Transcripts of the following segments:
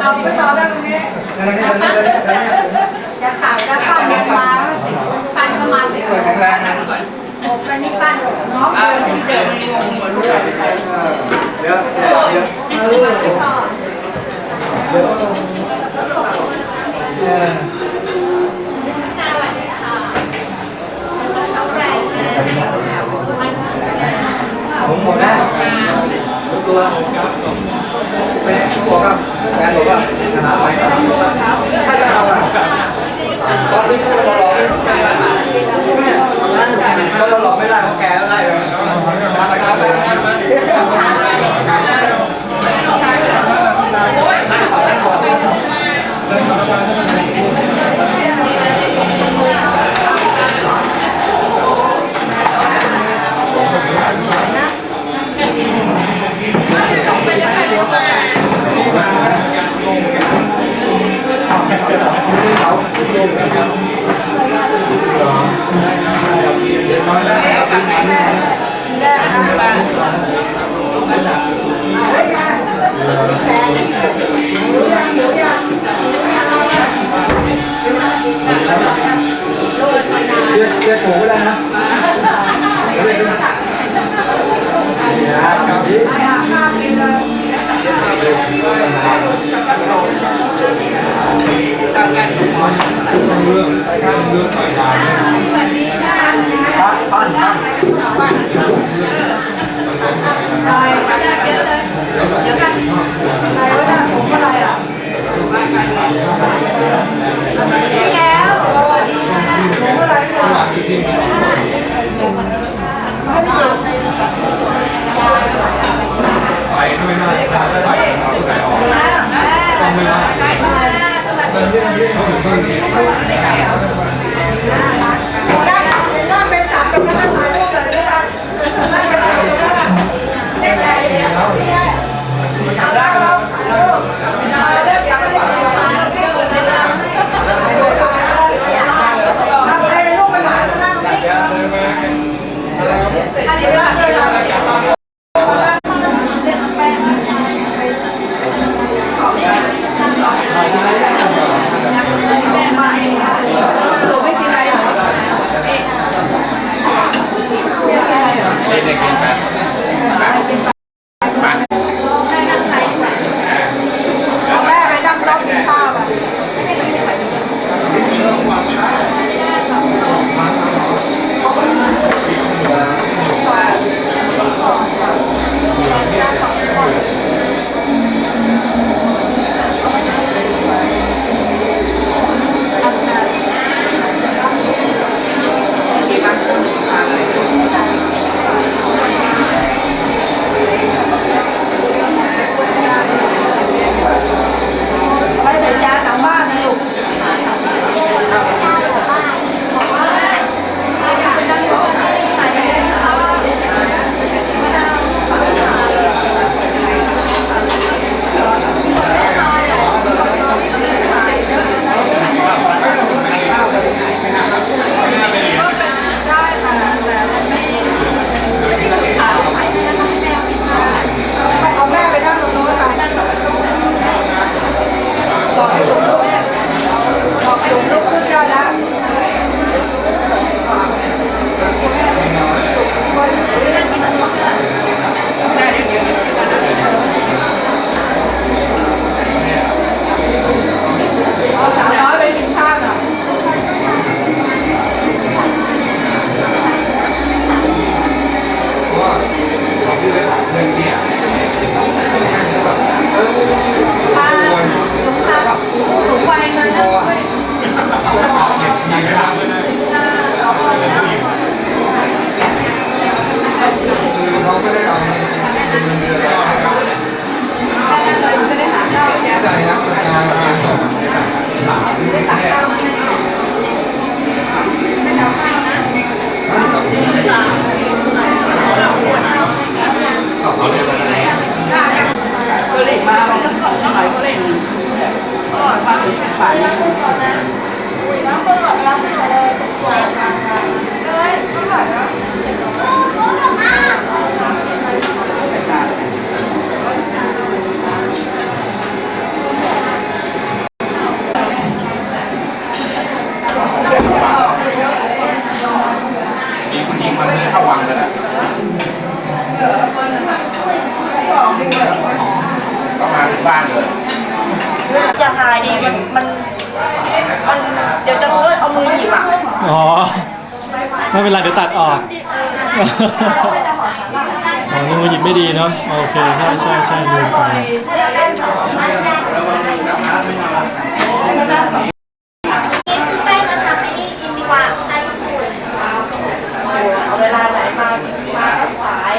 เอาไปต่อได้ตรงนี้จะขายแล้วปั้ยังมาปั้นก็มาสิผมเป็นนี่ปั้นเนาะเดี๋ยวมันงงหมดลูกเดี๋ยวเดี๋ยวเดี๋ยวเดี๋ยวผมหมดแล้วตัวผมครับ เขาบอกว่าแฟนบอกว่าหาไปถ้าจะเอาอะตอนนี้ก็รอ หมูแล้วนะนี่นะกาฟิเรื่องเรื่องต่อยาปั้นปั้นปั้นแล้วสวัสดีค่ะ ไปไม่น่าจะไปเอาผู้ใหญ่ออกต้องไม่ว่าเติส่องเรื่องเรื่อง ไม่เป็นไรเดี๋ยวตัดออกอ๋อนี่มือหยิบไม่ดีเนาะโอเคใช่ใช่ใช่ลืมไป แป้งมาทำไอ้นี่กินดีกว่าไอ้ญี่ปุ่น เอาเวลาไหนมามาสาย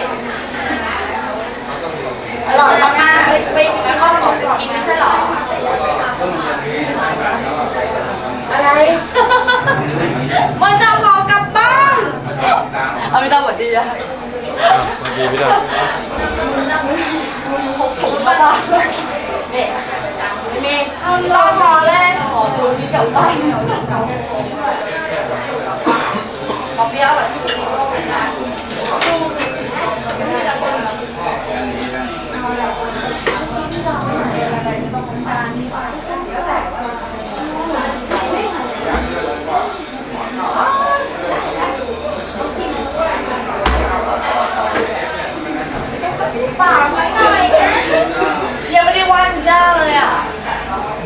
อร่อยมาก ไปไปไปห้องของกินไม่ใช่หรอ อะไร มันจะพอกลับบ้านเอาไม่ต้องหวัดดีอะ ดี ไม่ได้เนี่ยเมย์ตอนพอแรกขอตัวที่กลับบ้านขอเบี้ยวแบบที่สุด ปากไม่ได้ยังไม่ได้ไหว้คุณย่าเลยอะ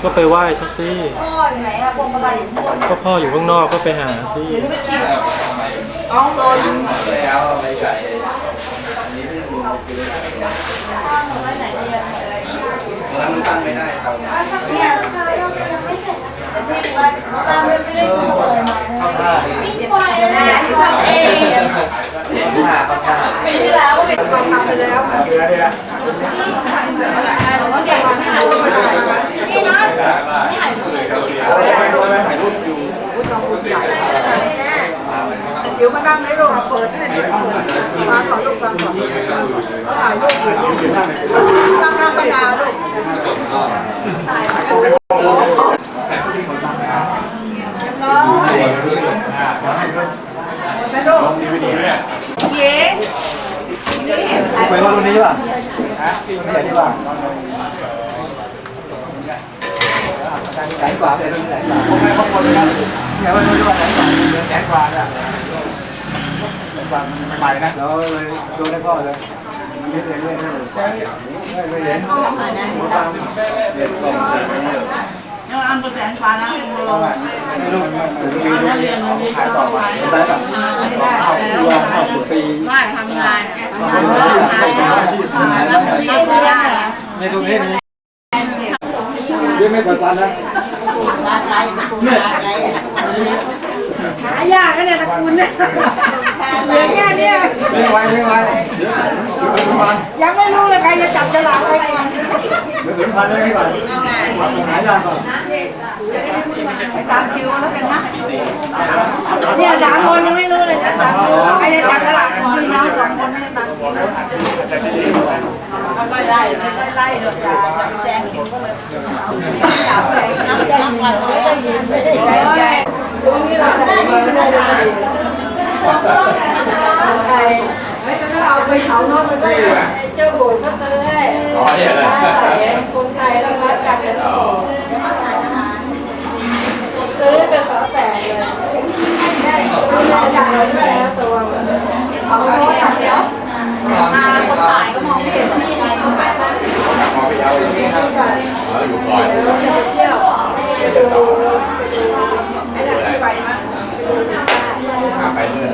ก็ไปไหว้ซะสิพ่ออยู่ไหนอะพวงมาลัยอยู่ข้างบนก็พ่ออยู่ข้างนอกก็ไปหาสิเดี๋ยวนี้ไปชิมเอาโดนแล้วไม่ใส่ไว้ไหนเนี่ยแล้วมันตั้งไม่ได้ครับเนี่ยที่ไป ตามไม่ได้ซื้อเลยมาเข้าท่าที่ไปนะที่ทำเองเข้าท่าเข้าท่าปีที่แล้วก็เป็นคนทำไปแล้วค่ะพี่นัทพี่นัทไม่หายโอ้ยไม่รู้ไม่ถ่ายรูปอยู่เดี๋ยวมานั่งในโรงเปิดให้เปิดมาขอลูกฟังก่อนถ่ายรูปอยู่นั่งนั่งมานานลูก น้องแม่ลูกเย้ไปว่ารุ่นนี้ป่ะฮะรุ่นนี้ใหญ่ป่ะแสนกว่าเลยรุ่นแสนกว่าพวกแม่พวกคนเลยครับเนี่ยว่ารุ่นนี้ว่าแสนกว่าเดือนแสนกว่าอะแสนกว่ามันใหม่นะแล้วเลยดูได้พ่อเลยมันไม่เคยเล่นเลยไม่ไม่เห็นหัวตามเด็กกล่อง อันเปอร์เซ็นต์ฟ้านะไม่รู้ถึงปีนี้ขายต่อได้ป่ะเข้าลองเข้าสุดปีไม่ทำงานไม่ได้ในตรงนี้มีเรียกไม่กดดันนะหายากนะเนี่ยตระกูลเนี่ย เหลือแค่เนี้ยไม่ไหวไม่ไหวเดี๋ยวถึงพันยังไม่รู้เลยใครจะจับฉลากไปก่อนเดี๋ยวพันได้ไหมก่อนหายากก่อนไปตามคิวแล้วกันนะเนี่ยสามคนยังไม่รู้เลยนะตามคิวใครจะจับฉลากก่อนพี่น้องสองคนไม่ได้ตามคิวไม่ไล่ไม่ไล่เดี๋ยวจะจะไปแซงคิวก็เลยจับไปไม่ได้ยินไม่ได้ยินไม่ได้ยินตรงนี้เราจะไม่ได้ยิน ไม่ต้องเอาไปเผานอกมันได้เจ้าโบยก็ซื้อให้คนไทยแล้วมาจับกันซื้อเป็นฝาแฝดเลยได้ซื้อมาไหนแล้วตัวเอาโน้ตอย่างเดียวตาคนตายก็มองไม่เห็นที่ไหนก็ไปบ้านมอไปเอาอย่างนี้ครับอยู่ก่อน เดี๋ยวเราจะไปเที่ยวไปดูไอ้นั่นที่ไปมั้ย ไปเมื่อ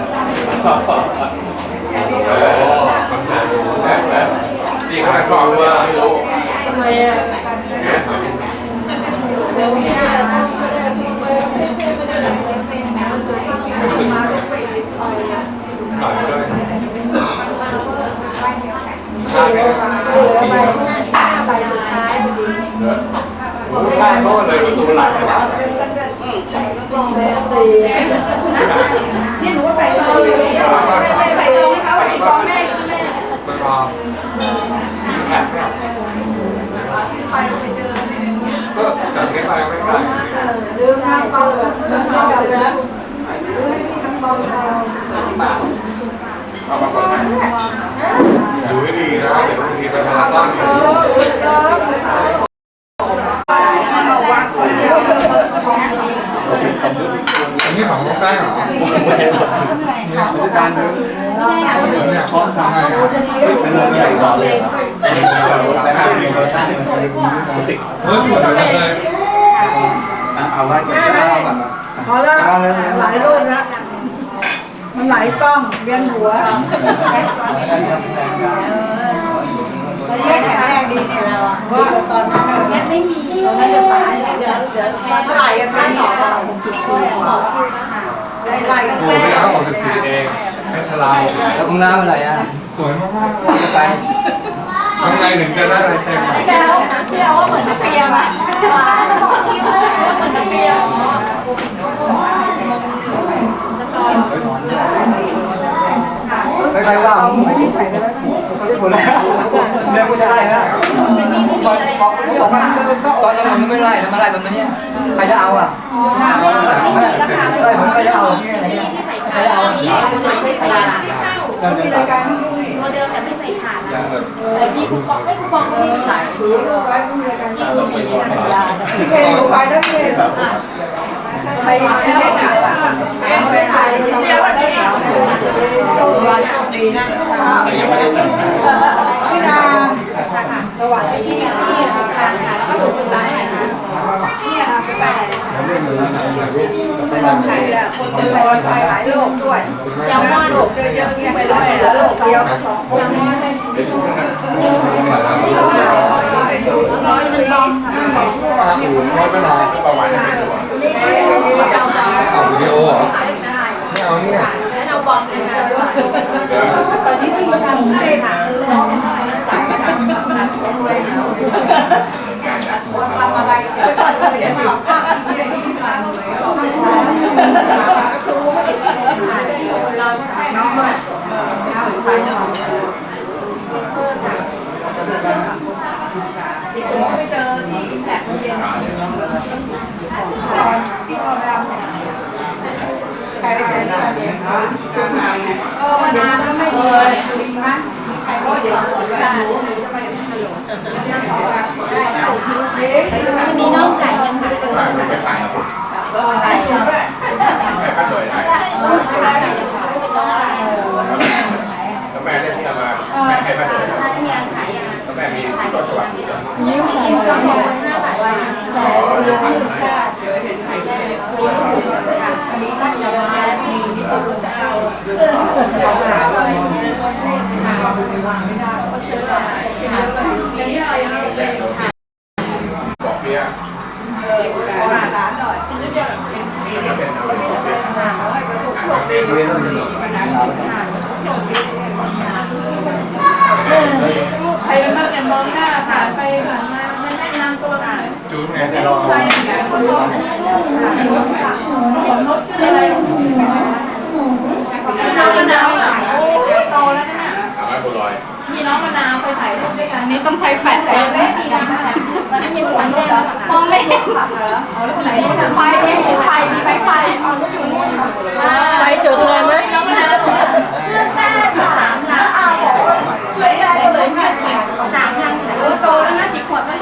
เออคอนเสิร์ตนี่เขาชอบว่าไม่รู้ทำไมอะหน่อยด้วยใบสุดท้ายพอดีได้ก็เลยประตูหลังนะสี่นี่ Yeah. สอนเลยแต่ห้ามมีคนตั้งเฮ้ยปวดเลยเอาไว้ก่อนเอาก่อนพอแล้วหลายรูปแล้วมันหลายกล้องเวียนหัวตอนนี้แข็งแรงดีเนี่ยเราอะว่าตอนนั้นเราไม่มีตอนนั้นจะตายเดี๋ยวเดี๋ยวเท่าไหร่กันคะหนอหกสิบสี่ไล่ไล่กันโอ้ไปไม่เอาหกสิบสี่เองแค่ชลาแล้วคุณน้าเมื่อไหร่อะสวยมากจะไป ข้างถึงจะได้ลายเซ็นใหม่แล้วพี่เอาว่าเหมือนนักเรียนอะจะลาบอคิ้วเลยว่าเหมือนนักเรียนใครๆว่าผมไม่ใส่ไปแล้วเขาเรียกผมแล้วเดี๋ยวกูจะไล่นะตอนตอนตอนนั้นผมไม่ไล่นะมาไล่แบบนี้ใครจะเอาอะไล่ผมใครจะเอาเนี่ยที่ใส่ขาดตัวนี้ไม่ใส่ขาดเดี๋ยวเดี๋ยวตัวเดิมแต่ไม่ใส่ขาด ยังแบบแต่มีคูปองไม่คูปองก็มีหลายที่ไว้ผู้บริการเคยดูไปแล้วเคยไปไม่ได้หนาไปถ่ายเที่ยววันนี้วันโชคดีนะพี่นาสวัสดีที่นี่ค่ะแล้วก็ ถูกใจนี่นะไปไปไม่ต้องใครแหละคนเป็นรอยไปหลายโรคด้วยแซลมอนโรคเยอะๆเนี่ยไปเลยเหลือโรคเดียวสองคนร้อยปีปลาอู่น้อยไปนอนประวัติไม่รู้เอาวิดีโอเหรอไม่เอาเนี่ยตอนนี้ที่ทำให้ค่ะ ทำอะไรก็จะไม่ได้ทำน้องมาใช้แล้วพี่พอแล้วใครไปเจอชาเดียคะการงานเนี่ยเออวันนั้นก็ไม่ดีดีมั้ยใครก็เดี๋ยวจะรู้จะไป มีน้องไก่ยังค่ะ ไม่ขายนะผม ไก่ด้วย แม่ก็เคยได้น้องไก่ยังค่ะเป็นน้องไก่แล้วแม่ได้ที่เอามาแม่ให้มาเลยใช่ยังขายยังแล้วแม่มีต้นฉบับอยู่ยิ้มใส่จ้องห้าบาทแต่รวมสุชาติบอกเพี้ยหลานหน่อย ให้ประสบโชคดีเรียนต้องใครเป็นบ้างเนี่ยมองหน้าผ่านไปผ่านมาแนะนำตัวหน่อยจูนไงแต่รอใครเนี่ยคนรถของรถชื่ออะไรน้องมะนาวอะโอ้โตแล้วนะถามว่าบัวลอยมีน้องมะนาวไปถ่ายรูปด้วยกันนี่ต้องใช้แฟลชแต่แม่ดีนะตอนนั้นยังสวนด้วยมองไม่เห็นเอาแล้วไหนไฟไฟมีไฟไฟเอารถอยู่นู่น ไปจุดเลยไหมน้องมะนาวเพื่อนแม่สามแล้วเอาเลยได้เลยแม่สามพันโอ้โตแล้วนะกี่ขวบแล้ว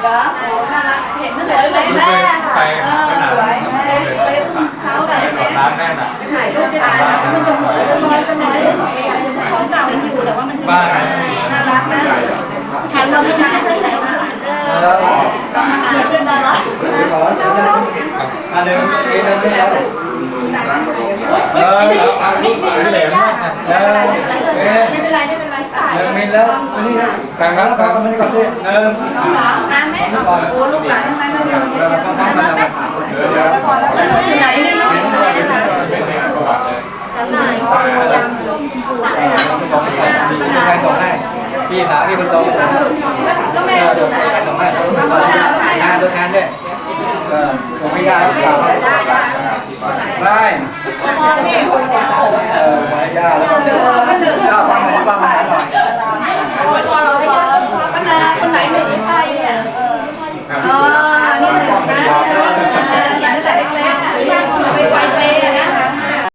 เหรอโอ้น่ารักเห็นสวยเลยแม่ไปเอขอนาดสวยไปไปเขาไปไปนอนร้านแม่น่ะถ่ายรูปด้วยกันมันจะหมือนจะลอยกันเลยของเก่ายังอยู่แต่ว่ามันบ้าน่ารักนะหันมาที่นี่ซื้อไหนมาแล้วต้องมานานเป็นดาราขออันเดิมเองไม่แล้ วเออเอาลูกเป็นเหลวมากนะแล้วเอ๊ะไม่เป็นไรไม่เป็นไรสายยังมีแล้วนี่นะแต่งแล้แล้ววก็ไม่ได้ก่อนที่เดิมน้ำแม่โอ้ลูกหลานทั้งนั้นเลยเดียวเยอะๆน้ำแม่เดี๋ยวเดี๋ยวพอแล้วลูกอยู่ไหนเนี่ยลูกไม่ได้ประวัติเลยใครส่งให้พี่สาวพี่คนโต